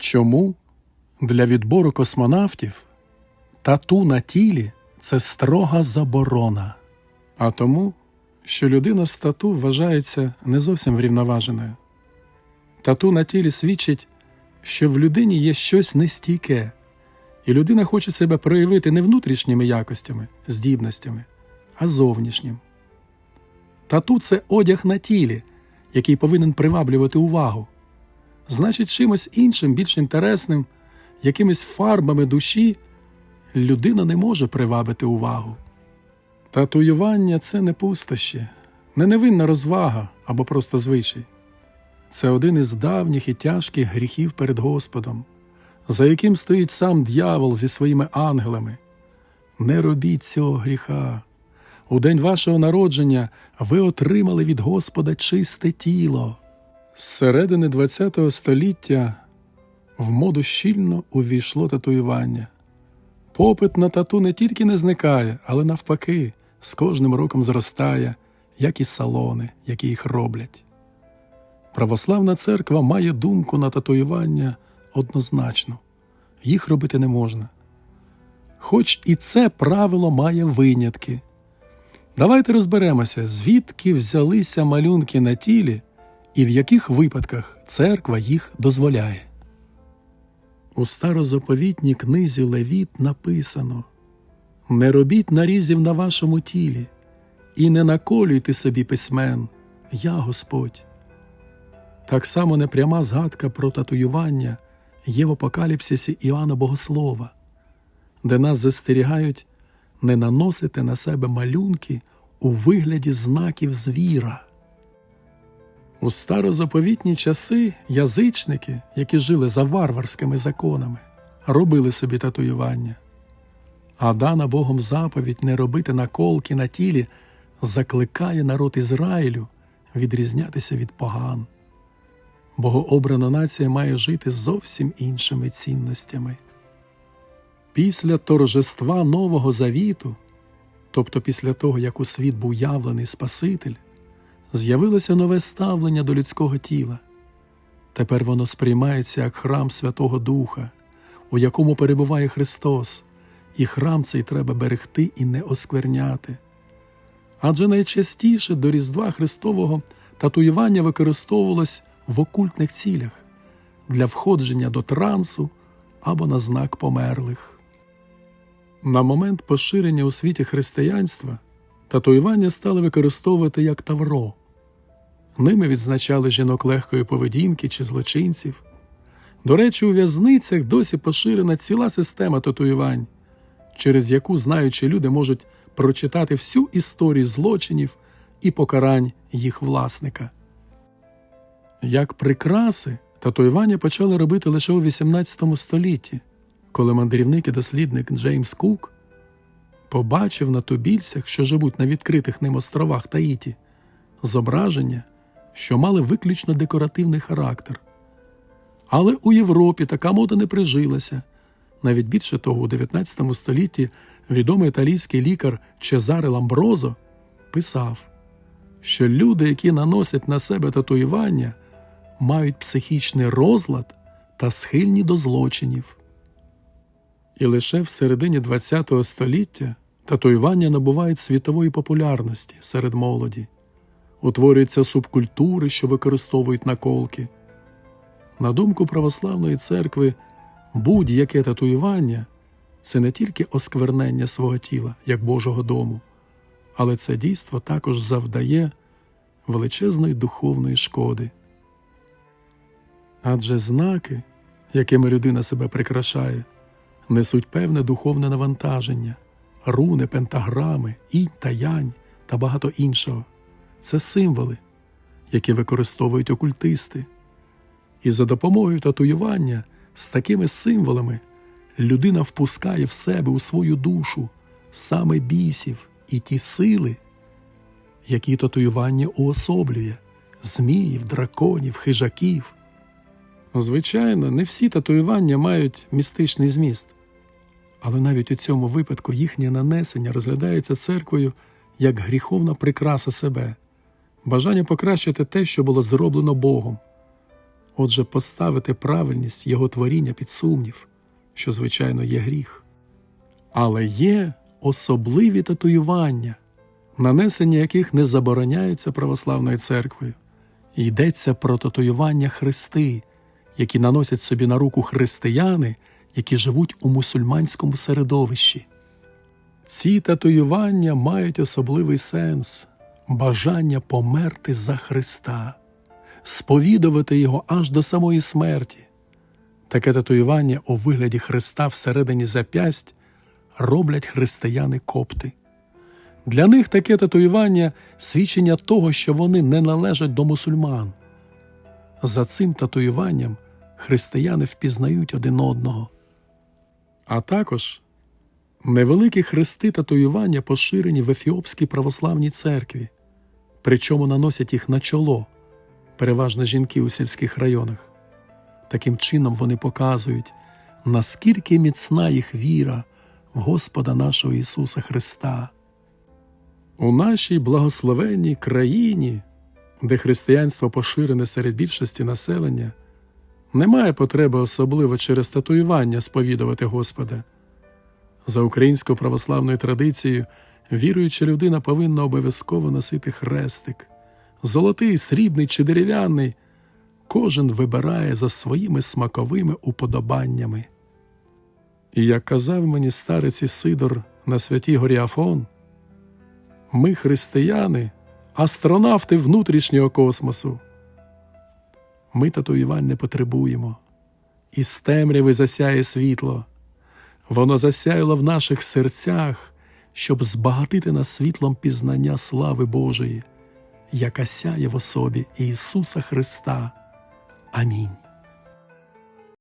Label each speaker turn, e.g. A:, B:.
A: Чому для відбору космонавтів тату на тілі це строга заборона, а тому, що людина з тату вважається не зовсім врівноваженою. Тату на тілі свідчить, що в людині є щось нестійке, і людина хоче себе проявити не внутрішніми якостями, здібностями, а зовнішнім. Тату це одяг на тілі, який повинен приваблювати увагу. Значить, чимось іншим, більш інтересним, якимись фарбами душі людина не може привабити увагу. Татуювання це не пустощі, не невинна розвага або просто звичай. Це один із давніх і тяжких гріхів перед Господом, за яким стоїть сам дьявол зі своїми ангелами. Не робіть цього гріха. У день вашого народження ви отримали від Господа чисте тіло. З середини ХХ століття в моду щільно увійшло татуювання. Попит на тату не тільки не зникає, але навпаки, з кожним роком зростає, як і салони, які їх роблять. Православна церква має думку на татуювання однозначно їх робити не можна. Хоч і це правило має винятки. Давайте розберемося, звідки взялися малюнки на тілі і в яких випадках церква їх дозволяє. У старозаповітній книзі Левіт написано Не робіть нарізів на вашому тілі, і не наколюйте собі письмен, я Господь. Так само непряма згадка про татуювання є в апокаліпсисі Іоанна Богослова, де нас застерігають не наносити на себе малюнки у вигляді знаків звіра. У старозаповітні часи язичники, які жили за варварськими законами, робили собі татуювання. А дана Богом заповідь не робити наколки на тілі закликає народ Ізраїлю відрізнятися від поган. Богообрана нація має жити зовсім іншими цінностями. Після торжества Нового Завіту, тобто після того, як у світ був явлений Спаситель, з'явилося нове ставлення до людського тіла. Тепер воно сприймається як храм Святого Духа, у якому перебуває Христос, і храм цей треба берегти і не оскверняти. Адже найчастіше до Різдва Христового татуювання використовувалось в окультних цілях для входження до трансу або на знак померлих. На момент поширення у світі християнства татуювання стали використовувати як тавро. Ними відзначали жінок легкої поведінки чи злочинців. До речі, у в'язницях досі поширена ціла система татуювань, через яку знаючі люди можуть прочитати всю історію злочинів і покарань їх власника. Як прикраси, татуювання почали робити лише у XVIII столітті, коли мандрівник і дослідник Джеймс Кук побачив на тубільцях, що живуть на відкритих ним островах Таїті, зображення, що мали виключно декоративний характер. Але у Європі така мода не прижилася. Навіть більше того, у 19 столітті відомий італійський лікар Чезаре Ламброзо писав, що люди, які наносять на себе татуювання, мають психічний розлад та схильні до злочинів. І лише в середині ХХ століття татуювання набувають світової популярності серед молоді, утворюються субкультури, що використовують наколки. На думку православної церкви, будь-яке татуювання це не тільки осквернення свого тіла як Божого дому, але це дійство також завдає величезної духовної шкоди. Адже знаки, якими людина себе прикрашає, несуть певне духовне навантаження, руни, пентаграми, інь та янь та багато іншого. Це символи, які використовують окультисти. І за допомогою татуювання з такими символами людина впускає в себе у свою душу саме бісів і ті сили, які татуювання уособлює зміїв, драконів, хижаків. Звичайно, не всі татуювання мають містичний зміст, але навіть у цьому випадку їхнє нанесення розглядається церквою як гріховна прикраса себе, бажання покращити те, що було зроблено Богом. отже, поставити правильність його творіння під сумнів, що, звичайно, є гріх. Але є особливі татуювання, нанесення яких не забороняється православною церквою. Йдеться про татуювання хрести, які наносять собі на руку християни, які живуть у мусульманському середовищі. Ці татуювання мають особливий сенс бажання померти за Христа, сповідувати Його аж до самої смерті. Таке татуювання у вигляді Христа всередині зап'ясть роблять християни копти. Для них таке татуювання свідчення того, що вони не належать до мусульман. За цим татуюванням християни впізнають один одного. А також невеликі хрести татуювання поширені в Ефіопській православній церкві, причому наносять їх на чоло, переважно жінки у сільських районах. Таким чином вони показують, наскільки міцна їх віра в Господа нашого Ісуса Христа. У нашій благословенній країні, де християнство поширене серед більшості населення, немає потреби особливо через татуювання сповідувати Господа. За українською православною традицією, віруюча людина повинна обов'язково носити хрестик, золотий, срібний чи дерев'яний. Кожен вибирає за своїми смаковими уподобаннями. І як казав мені старець Ісидор на святій горі Афон, ми, християни, астронавти внутрішнього космосу. Ми татуювань не потребуємо, із темряви засяє світло. Воно засяяло в наших серцях, щоб збагатити нас світлом пізнання слави Божої, яка сяє в особі Ісуса Христа. Амінь.